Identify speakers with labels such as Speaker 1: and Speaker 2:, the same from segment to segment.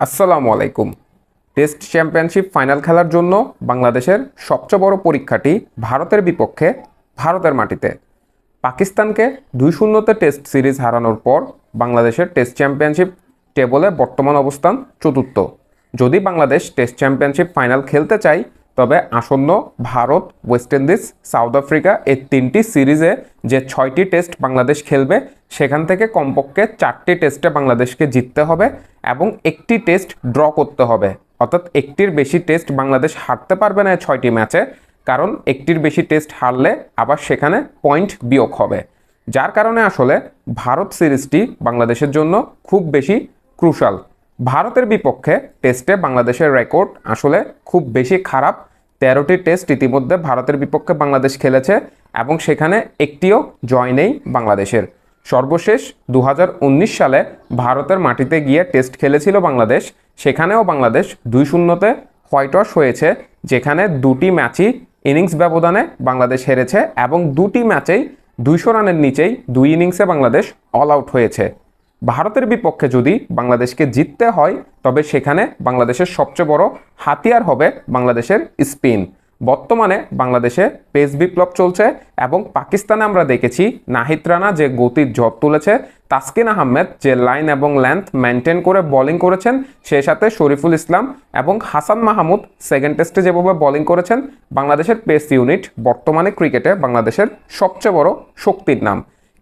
Speaker 1: আসসালামু আলাইকুম। Test championship final খেলার জন্য বাংলাদেশের সবচেয়ে বড় পরীক্ষাটি ভারতের বিপক্ষে ভারতের মাটিতে। পাকিস্তানকে দুই শূন্যতে টেস্ট সিরিজ হারানোর পর বাংলাদেশের টেস্ট চ্যাম্পিয়নশিপ টেবলে বর্তমান অবস্থান চতুর্থ। যদি বাংলাদেশ টেস্ট চ্যাম্পিয়নশিপ ফাইনাল খেলতে চায়, তবে আসন্ন Bharat, West Indies, South Africa এই তিনটি সিরিজে যে ছয়টি টেস্ট বাংলাদেশ খেলবে সেখান থেকে কমপক্ষে চারটি টেস্টে বাংলাদেশকে জিততে হবে এবং একটি টেস্ট ড্র করতে হবে। অর্থাৎ একটির বেশি টেস্ট বাংলাদেশ হারতে পারবে না ছয়টি ম্যাচে, কারণ একটির বেশি টেস্ট হারলে আবার সেখানে পয়েন্ট বিয়োগ হবে। যার কারণে আসলে ভারত সিরিজটি বাংলাদেশের জন্য খুব বেশি ক্রুশাল। ভারতের বিপক্ষে টেস্টে বাংলাদেশের রেকর্ড আসলে খুব বেশি খারাপ। তেরোটি টেস্ট ইতিমধ্যে ভারতের বিপক্ষে বাংলাদেশ খেলেছে এবং সেখানে একটিও জয় নেই বাংলাদেশের। সর্বশেষ দু হাজার উনিশ সালে ভারতের মাটিতে গিয়ে টেস্ট খেলেছিল বাংলাদেশ। সেখানেও বাংলাদেশ দুই শূন্যতে হোয়াইট ওয়াশ হয়েছে, যেখানে দুটি ম্যাচই ইনিংস ব্যবধানে বাংলাদেশ হেরেছে এবং দুটি ম্যাচেই দুইশো রানের নিচেই দুই ইনিংসে বাংলাদেশ অল আউট হয়েছে। ভারতের বিপক্ষে যদি বাংলাদেশকে জিততে হয়, তবে সেখানে বাংলাদেশের সবচেয়ে বড় হাতিয়ার হবে বাংলাদেশের স্পিন। বর্তমানে বাংলাদেশে পেস বিপ্লব চলছে এবং পাকিস্তানে আমরা দেখেছি নাহিদ রানা যে গতির ঝড় তুলেছে, তাসকিন আহমেদ যে লাইন এবং লেন্থ মেনটেন করে বোলিং করেছেন, সেই সাথে শরীফুল ইসলাম এবং হাসান মাহমুদ সেকেন্ড টেস্টে যেভাবে বোলিং করেছেন, বাংলাদেশের পেস ইউনিট বর্তমানে ক্রিকেটে বাংলাদেশের সবচেয়ে বড় শক্তির নাম।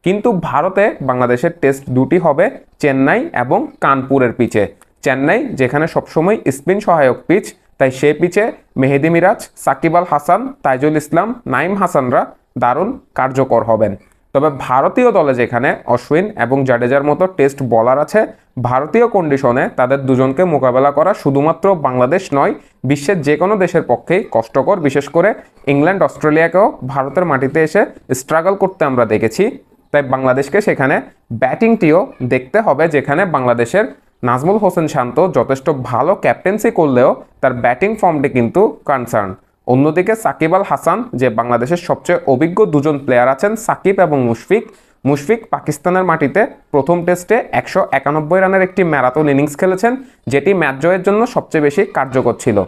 Speaker 1: কিন্তু ভারতে বাংলাদেশের টেস্ট দুটি হবে, চেন্নাই এবং কানপুরের পিচে। চেন্নাই যেখানে সবসময় স্পিন সহায়ক পিচ তাই সে পিচে মেহেদি মিরাজ, সাকিব আল হাসান, তাইজুল ইসলাম, নাইম হাসানরা দারুণ কার্যকর হবেন। তবে ভারতীয় দলে যেখানে অশ্বিন এবং জাডেজার মতো টেস্ট বলার আছে, ভারতীয় কন্ডিশনে তাদের দুজনকে মোকাবেলা করা শুধুমাত্র বাংলাদেশ নয়, বিশ্বের যে কোনো দেশের পক্ষেই কষ্টকর। বিশেষ করে ইংল্যান্ড, অস্ট্রেলিয়াকেও ভারতের মাটিতে এসে স্ট্রাগল করতে আমরা দেখেছি। তাই বাংলাদেশকে সেখানে ব্যাটিংটিও দেখতে হবে, যেখানে বাংলাদেশের নাজমুল হোসেন শান্ত যথেষ্ট ভালো ক্যাপ্টেন্সি করলেও তার ব্যাটিং ফর্মটি কিন্তু কনসার্ন অন্যদিকে সাকিব আল হাসান, যে বাংলাদেশের সবচেয়ে অভিজ্ঞ দুজন প্লেয়ার আছেন, সাকিব এবং মুশফিক মুশফিক পাকিস্তানের মাটিতে প্রথম টেস্টে একশো একানব্বই রানের একটি ম্যারাথন ইনিংস খেলেছেন, যেটি ম্যাচ জয়ের জন্য সবচেয়ে বেশি কার্যকর ছিল।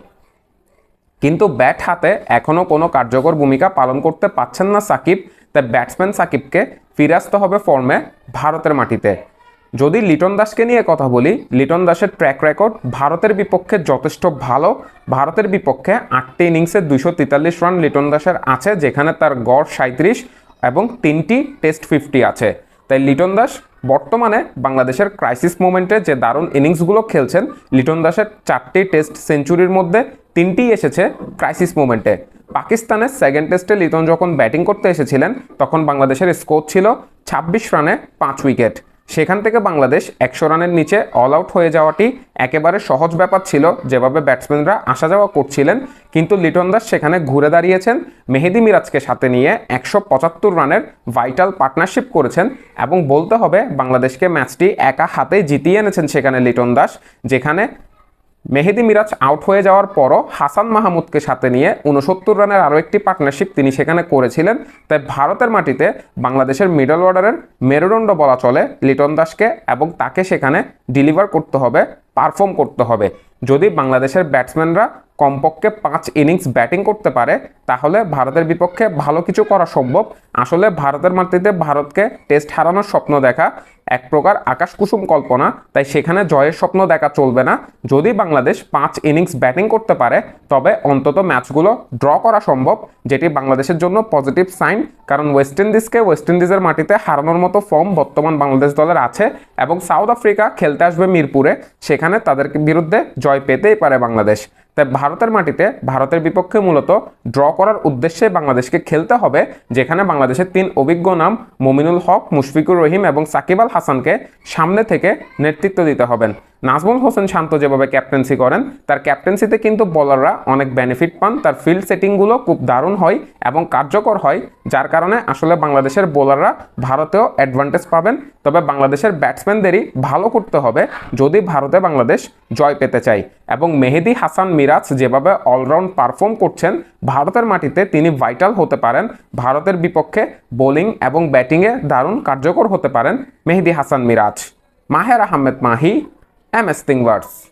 Speaker 1: কিন্তু ব্যাট হাতে এখনও কোনো কার্যকর ভূমিকা পালন করতে পারছেন না সাকিব, তাই ব্যাটসম্যান সাকিবকে ফিরে হবে ফর্মে ভারতের মাটিতে। যদি লিটন দাসকে নিয়ে কথা বলি, লিটন দাসের ট্র্যাক রেকর্ড ভারতের বিপক্ষে যথেষ্ট ভালো। ভারতের বিপক্ষে আটটি ইনিংসে দুইশো তেতাল্লিশ রান লিটন দাসের আছে, যেখানে তার গড় সাঁত্রিশ এবং তিনটি টেস্ট ফিফটি আছে। তাই লিটন দাস বর্তমানে বাংলাদেশের ক্রাইসিস মোমেন্টে যে দারুণ ইনিংসগুলো খেলছেন, লিটন দাসের চারটি টেস্ট সেঞ্চুরির মধ্যে তিনটি এসেছে ক্রাইসিস মোমেন্টে পাকিস্তানের সেকেন্ড টেস্টে লিটন যখন ব্যাটিং করতে এসেছিলেন, তখন বাংলাদেশের স্কোর ছিল ছাব্বিশ রানে পাঁচ উইকেট সেখান থেকে বাংলাদেশ একশো রানের নিচে অল আউট হয়ে যাওয়াটি একেবারে সহজ ব্যাপার ছিল, যেভাবে ব্যাটসম্যানরা আসা যাওয়া করছিলেন। কিন্তু লিটন দাস সেখানে ঘুরে দাঁড়িয়েছেন, মেহেদি মিরাজকে সাথে নিয়ে একশো পঁচাত্তর রানের ভাইটাল পার্টনারশিপ করেছেন এবং বলতে হবে বাংলাদেশকে ম্যাচটি একা হাতে জিতিয়ে এনেছেন সেখানে লিটন দাস, যেখানে মেহেদি মিরাজ আউট হয়ে যাওয়ার পরও হাসান মাহমুদকে সাথে নিয়ে উনসত্তর রানের আরও একটি পার্টনারশিপ তিনি সেখানে করেছিলেন। তাই ভারতের মাটিতে বাংলাদেশের মিডল অর্ডারের মেরুদণ্ড বলা চলে লিটন দাসকে এবং তাকে সেখানে ডেলিভার করতে হবে পারফর্ম করতে হবে। যদি বাংলাদেশের ব্যাটসম্যানরা কমপক্ষে পাঁচ ইনিংস ব্যাটিং করতে পারে তাহলে ভারতের বিপক্ষে ভালো কিছু করা সম্ভব। আসলে ভারতের মাটিতে ভারতকে টেস্ট হারানোর স্বপ্ন দেখা, এক প্রকার আকাশ কুসুম কল্পনা, তাই সেখানে জয়ের স্বপ্ন দেখা চলবে না। যদি বাংলাদেশ পাঁচ ইনিংস ব্যাটিং করতে পারে, তবে অন্তত ম্যাচগুলো ড্র করা সম্ভব, যেটি বাংলাদেশের জন্য পজিটিভ সাইন কারণ ওয়েস্ট ইন্ডিজকে ওয়েস্ট ইন্ডিজের মাটিতে হারানোর মতো ফর্ম বর্তমান বাংলাদেশ দলের আছে এবং সাউথ আফ্রিকা খেলতে আসবে মিরপুরে, সেখানে তাদের বিরুদ্ধে জয় পেতেই পারে বাংলাদেশ। তাই ভারতের মাটিতে ভারতের বিপক্ষে মূলত ড্র করার উদ্দেশ্যে বাংলাদেশকে খেলতে হবে, যেখানে বাংলাদেশের তিন অভিজ্ঞ নাম মমিনুল হক, মুশফিকুর রহিম এবং সাকিব আল হাসানকে সামনে থেকে নেতৃত্ব দিতে হবেন। নাজমুল হোসেন শান্ত যেভাবে ক্যাপ্টেন্সি করেন, তার ক্যাপ্টেন্সিতে কিন্তু বলাররা অনেক বেনিফিট পান। তার ফিল্ড সেটিংগুলো খুব দারুণ হয় এবং কার্যকর হয়, যার কারণে আসলে বাংলাদেশের বোলাররা ভারতেও অ্যাডভান্টেজ পাবেন। তবে বাংলাদেশের ব্যাটসম্যানদেরই ভালো করতে হবে যদি ভারতে বাংলাদেশ জয় পেতে চায়। এবং মেহেদি হাসান মিরাজ যেভাবে অলরাউন্ড পারফর্ম করছেন, ভারতের মাটিতে তিনি ভাইটাল হতে পারেন। ভারতের বিপক্ষে বোলিং এবং ব্যাটিংয়ে দারুণ কার্যকর হতে পারেন মেহেদি হাসান মিরাজ। মাহের আহমেদ মাহি MS Thingwords.